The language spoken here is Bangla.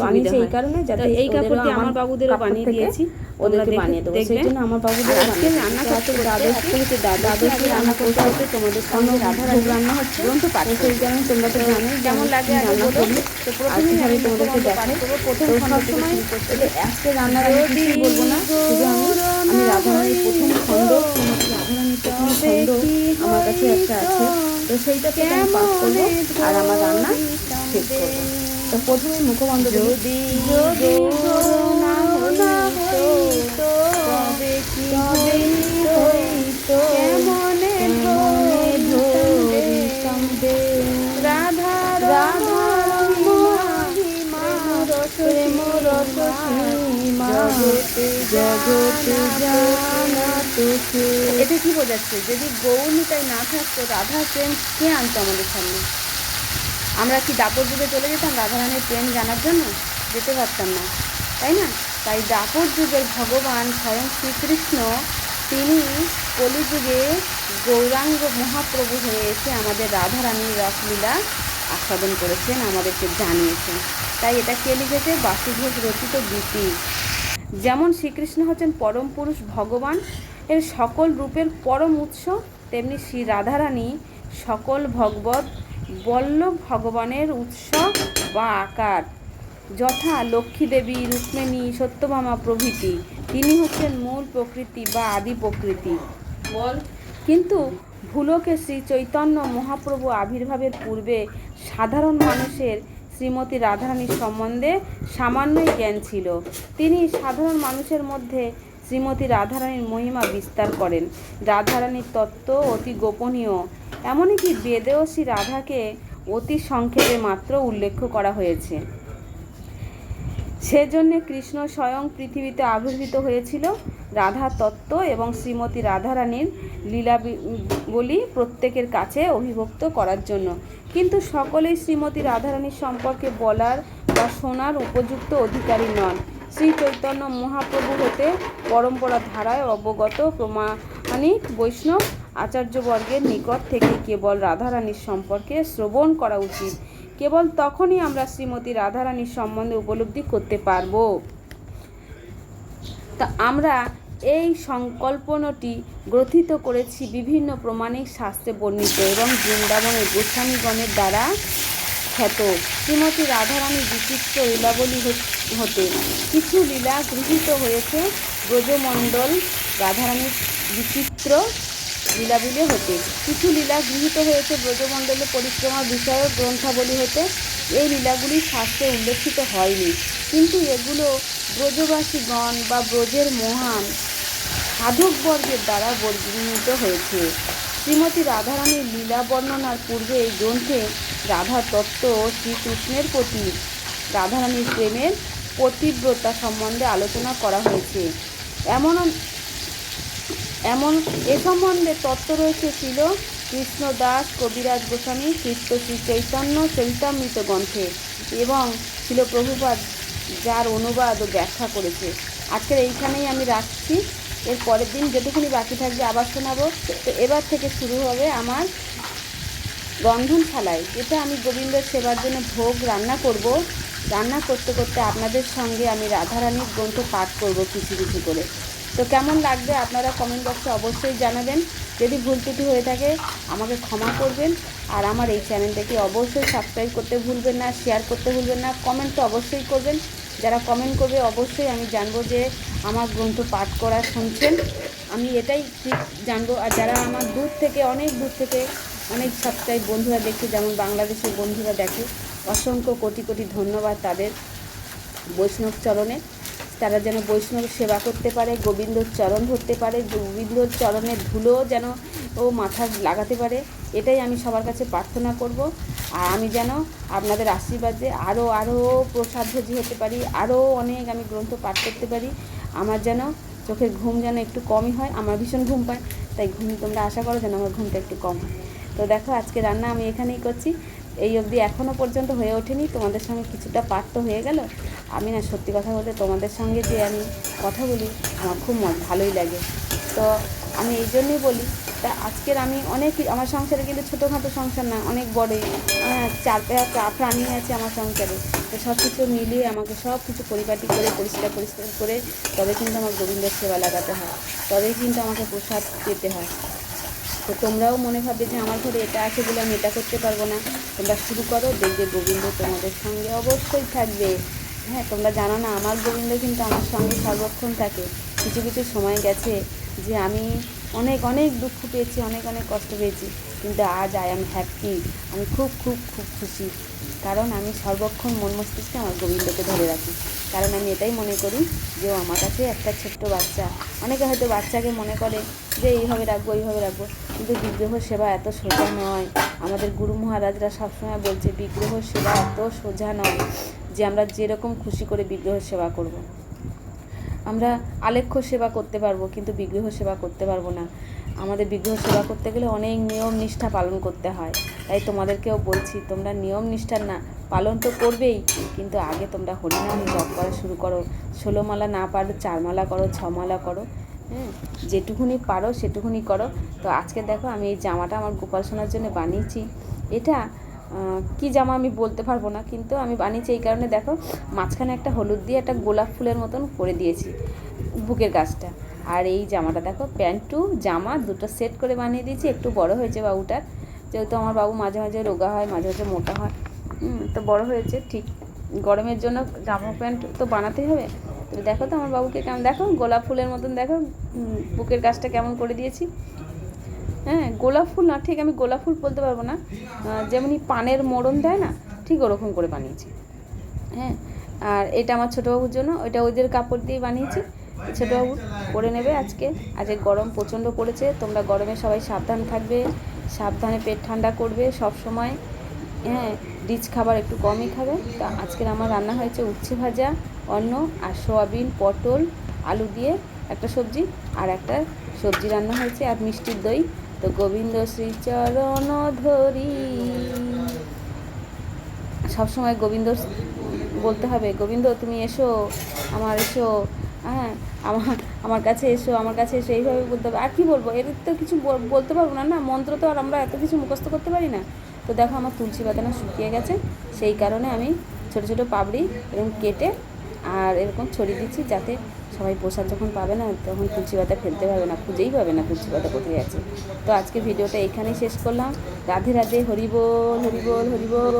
বানিয়েছি এই কাপড়টি আমার বাবুদেরও বানিয়ে দিয়েছি। ওদেরকে বানিয়ে দেবো। সেই জন্য আমার আজকে রান্না। করতে দ্বাদশ আজকে হচ্ছে দ্বাদশ রান্না করতে করতে তোমাদের সঙ্গে রাধা রান্না হচ্ছে। তো সেই কারণে তোমরা তো জানোই কেমন লাগে রান্না করি তো প্রথমেই আমি তোমাদেরকে দেখাই। প্রথম এই আজকে কিছুই বলব না। শুধু আমি আমি রাধারানীর প্রথম খণ্ড রাধারানীর প্রথম খণ্ড আমার কাছে একটা আছে। তো সেইটা আমি পাঠ করব আর আমার রান্না শেষ করব। তো প্রথমে মুখবন্ধ যদি যদি না হইত তবে কি রাধা রাধা বোঝাচ্ছে? যদি গৌরনিতাই না থাকতো রাধার প্রেম কে আনতো আমাদের সামনে? আমরা কি দাপর যুগে চলে যেতাম রাধারানীর প্রেম জানার জন্য? যেতে পারতাম না। তাই না? তাই দাপর যুগের ভগবান স্বয়ং শ্রীকৃষ্ণ, তিনি কলিযুগে গৌরাঙ্গ মহাপ্রভু হয়ে এসে আমাদের রাধারানীর রসলীলা আস্বাদন করেছেন, আমাদেরকে জানিয়েছেন। তাই এটা কে লিখেছে? বাসুদেব রচিত গীতি। যেমন শ্রীকৃষ্ণ হচ্ছেন পরম পুরুষ ভগবান, এর সকল রূপের পরম উৎস, তেমনি শ্রী রাধারানী সকল ভগবত বল্লভ ভগবানের উৎস বা আকার। যথা লক্ষ্মী দেবী, রুক্মিণী, সত্যভামা প্রভৃতি। তিনি হচ্ছেন মূল প্রকৃতি বা আদি প্রকৃতি। বল। কিন্তু ভুলোকে শ্রী চৈতন্য মহাপ্রভু আবির্ভাবের পূর্বে সাধারণ মানুষের শ্রীমতী রাধারানীর সম্বন্ধে সামান্যই জ্ঞান ছিল। তিনি সাধারণ মানুষের মধ্যে শ্রীমতী রাধারানীর মহিমা বিস্তার করেন। রাধারানীর তত্ত্ব অতি গোপনীয়। এমনকি বেদেও শ্রী রাধাকে অতি সংক্ষেপে মাত্র উল্লেখ করা হয়েছে। সেজন্যে কৃষ্ণ স্বয়ং পৃথিবীতে আবির্ভূত হয়েছিল রাধা তত্ত্ব এবং শ্রীমতী রাধারানীর লীলা বলি প্রত্যেকের কাছে অভিভক্ত করার জন্য। কিন্তু সকলেই শ্রীমতী রাধারানীর সম্পর্কে বলার বা শোনার উপযুক্ত অধিকারী নন। শ্রী চৈতন্য মহাপ্রভু হতে পরম্পরা ধারায় অবগত প্রমাণিক বৈষ্ণব আচার্যবর্গের নিকট থেকে কেবল রাধারানীর সম্পর্কে শ্রবণ করা উচিত। কেবল তখনই আমরা শ্রীমতী রাধারানীর সম্বন্ধে উপলব্ধি করতে পারব। তা আমরা এই সংকল্পনটি গ্রথিত করেছি বিভিন্ন প্রমাণিক শাস্ত্রে বর্ণিত এবং বৃন্দাবনের গোস্বামীগণের দ্বারা খ্যাত। শ্রীমতী রাধারানীর বিচিত্র লীলাবলী হতে কিছু লীলা গৃহীত হয়েছে ব্রজমণ্ডল। রাধারানীর বিচিত্র লীলাবলী হতে। কিছু লীলা গৃহীত হয়েছে ব্রজমণ্ডলে পরিক্রমা বিষয়ক গ্রন্থাবলী হতে। এই লীলাগুলি শাস্ত্রে উল্লেখিত হয়নি। কিন্তু এগুলো ব্রজবাসীগণ বা ব্রজের মহান সাধকবর্গের দ্বারা বর্ণিত হয়েছে। শ্রীমতী রাধারানীর লীলা বর্ণনার পূর্বে এই গ্রন্থে রাধা তত্ত্ব শ্রীকৃষ্ণের প্রতি রাধারানীর প্রেমের পতিব্রতা সম্বন্ধে আলোচনা করা হয়েছে। এমন এমন এ সম্বন্ধে তত্ত্ব রয়েছে ছিল কৃষ্ণদাস, কবিরাজ গোস্বামী কৃষ্ণ শ্রী চৈতন্য চরিতামৃত গ্রন্থে এবং ছিল প্রভুপাদ যার অনুবাদ ও ব্যাখ্যা করেছে। আজকের এইখানেই আমি রাখছি। এর পরের দিন যেটুকুনি বাকি থাকবে আবার শোনাবো। তো এবার থেকে শুরু হবে আমার রন্ধনশালায় যেটা আমি গোবিন্দের সেবার জন্য ভোগ রান্না করব। রান্না করতে করতে আপনাদের সঙ্গে আমি রাধারানীর গ্রন্থ পাঠ করব কিছু কিছু করে। তো কেমন লাগবে আপনারা কমেন্ট বক্সে অবশ্যই জানাবেন। যদি ভুল ত্রুটি হয়ে থাকে, আমাকে ক্ষমা করবেন। আর আমার এই চ্যানেলটাকে অবশ্যই সাবস্ক্রাইব করতে ভুলবেন না শেয়ার করতে ভুলবেন না কমেন্ট তো অবশ্যই করবেন। যারা কমেন্ট করবে, অবশ্যই আমি জানব যে আমার গ্রন্থ পাঠ করা শুনছেন। আমি এটাই ঠিক জানব। আর যারা আমার দূর থেকে, অনেক দূর থেকে অনেক সাবস্ক্রাইব বন্ধুরা দেখে যেমন বাংলাদেশের বন্ধুরা দেখে, অসংখ্য কোটি কোটি ধন্যবাদ তাদের বৈষ্ণব চরণে। তারা যেন বৈষ্ণব সেবা করতে পারে, গোবিন্দর চরণ ধরতে পারে, গোবিন্দর চরণের ধুলো যেন ও মাথা লাগাতে পারে, এটাই আমি সবার কাছে প্রার্থনা করব। আর আমি যেন আপনাদের আশীর্বাদে আরও আরও প্রসাদভোজী হতে পারি আরও অনেক আমি গ্রন্থ পাঠ করতে পারি। আমার যেন চোখের ঘুম যেন একটু কমই হয়, আমার ভীষণ ঘুম পায়, তাই ঘুম তোমরা আশা করো যেন আমার ঘুমটা একটু কম হয়। তো দেখো, আজকে রান্না আমি এখানেই করছি। এই অবধি এখনও পর্যন্ত হয়ে ওঠেনি। তোমাদের সঙ্গে কিছুটা পাঠ তো হয়ে গেল। আমি না সত্যি কথা বলতে তোমাদের সঙ্গে যে আমি কথা বলি, আমার খুব মজ ভালোই লাগে। তো আমি এই জন্যই বলি, তা আজকের আমি অনেক আমার সংসারে কিন্তু ছোটোখাটো সংসার না, অনেক বড়ই। চার প্রাণী আছে আমার সংসারে। তো সব কিছু মিলিয়ে আমাকে সব কিছু পরিপাটি করে, পরিষ্কার পরিষ্কার করে, তবে কিন্তু আমার গোবিন্দের সেবা লাগাতে হয়। তবেই কিন্তু আমাকে প্রসাদ পেতে হয়। তো তোমরাও মনে ভাবে যে আমার ঘরে এটা আছে বলে আমি এটা করতে পারব না। তোমরা শুরু করো, দেখবে গোবিন্দ তোমাদের সঙ্গে অবশ্যই থাকবে। হ্যাঁ তোমরা জানো না, আমার গোবিন্দ কিন্তু আমার সঙ্গে সর্বক্ষণ থাকে। কিছু কিছু সময় গেছে যে আমি অনেক অনেক দুঃখ পেয়েছি, অনেক অনেক কষ্ট পেয়েছি। কিন্তু আজ আই এম হ্যাপি আমি খুব খুব খুব খুশি। কারণ আমি সর্বক্ষণ মন মস্তিষ্কে আমার গোবিন্দকে ধরে রাখি। কারণ আমি এটাই মনে করি যে ও আমার কাছে একটা ছোট্ট বাচ্চা। অনেকে হয়তো বাচ্চাকে মনে করে যে এইভাবে রাখব এইভাবে রাখব। কিন্তু বিগ্রহ সেবা এত সোজা নয়। আমাদের গুরু মহারাজরা সবসময় বলছে, বিগ্রহ সেবা এত সোজা নয় যে আমরা যেরকম খুশি করে বিগ্রহ সেবা করব। আমরা আলেখ্য সেবা করতে পারব, কিন্তু বিগ্রহ সেবা করতে পারব না। আমাদের বিগ্রহ সেবা করতে গেলে অনেক নিয়ম নিষ্ঠা পালন করতে হয়। তাই তোমাদেরকেও বলছি, তোমরা নিয়ম নিষ্ঠার না, পালন তো করবেই, কিন্তু আগে তোমরা হরিনাম জপ করা শুরু করো। ষোলো মালা না পারো চার মালা করো ছমালা করো। হ্যাঁ যেটুকুনি পারো সেটুকুনি করো। তো আজকে দেখো আমি এই জামাটা আমার গোপাল সোনার জন্য বানিয়েছি। এটা কি জামা আমি বলতে পারব না, কিন্তু আমি বানিয়েছি এই কারণে দেখো, মাঝখানে একটা হলুদ দিয়ে একটা গোলাপ ফুলের মতন করে দিয়েছি বুকের গাছটা। আর এই জামাটা দেখো, প্যান্ট, জামা, দুটো সেট করে বানিয়ে দিয়েছি, একটু বড় হয়েছে বাবুটার। যেহেতু আমার বাবু মাঝে মাঝে রোগা হয়, মাঝে মাঝে মোটা হয় তো বড় হয়েছে, ঠিক। গরমের জন্য জামা প্যান্ট তো বানাতেই হবে। তো দেখো তো আমার বাবুকে কেমন, দেখো, গোলাপ ফুলের মতন দেখো বুকের গাছটা কেমন করে দিয়েছি। হ্যাঁ গোলাপ ফুল না, ঠিক আমি গোলাপ ফুল বলতে পারব না। যেমনি পানের মোড়ন দেয় না, ঠিক ওরকম করে বানিয়েছি। হ্যাঁ আর এটা আমার ছোটোবাবুর জন্য, ওইটা ওদের কাপড় দিয়ে বানিয়েছি। ছোটোবাবু পরে নেবে আজকে। আজকে গরম প্রচণ্ড পড়েছে, তোমরা গরমে সবাই সাবধান থাকবে, সাবধানে পেট ঠান্ডা করবে সব সময় হ্যাঁ রিচ খাবার একটু কমই খাবে। তা আজকের আমার রান্না হয়েছে উচ্ছে ভাজা। অন্ন আর সোয়াবিন, পটল, আলু দিয়ে একটা সবজি আর একটা সবজি রান্না হয়েছে আর মিষ্টির দই। তো গোবিন্দ শ্রীচরণ ধরি। সবসময় গোবিন্দ বলতে হবে, গোবিন্দ, তুমি এসো, আমার এসো হ্যাঁ আমার আমার কাছে এসো, আমার কাছে এসো। এইভাবে বলতে হবে। আর কি বলব? এর তো কিছু বলতে পারব না না, মন্ত্র তো আর আমরা এত কিছু মুখস্থ করতে পারি না। তো দেখো আমার তুলসী পাতাটা শুকিয়ে গেছে, সেই কারণে আমি ছোট ছোট পাবড়ি এরকম কেটে আর এরকম ছড়িয়ে দিচ্ছি যাতে সবাই প্রসাদ যখন পাবে না, তখন কুচি পাতা ফেলতে পারবে না, খুঁজেই পাবে না কুচি পাতা কোথায় আছে। তো আজকে ভিডিওটা এখানেই শেষ করলাম। রাধে রাধে হরিবোল হরিবোল হরিবোল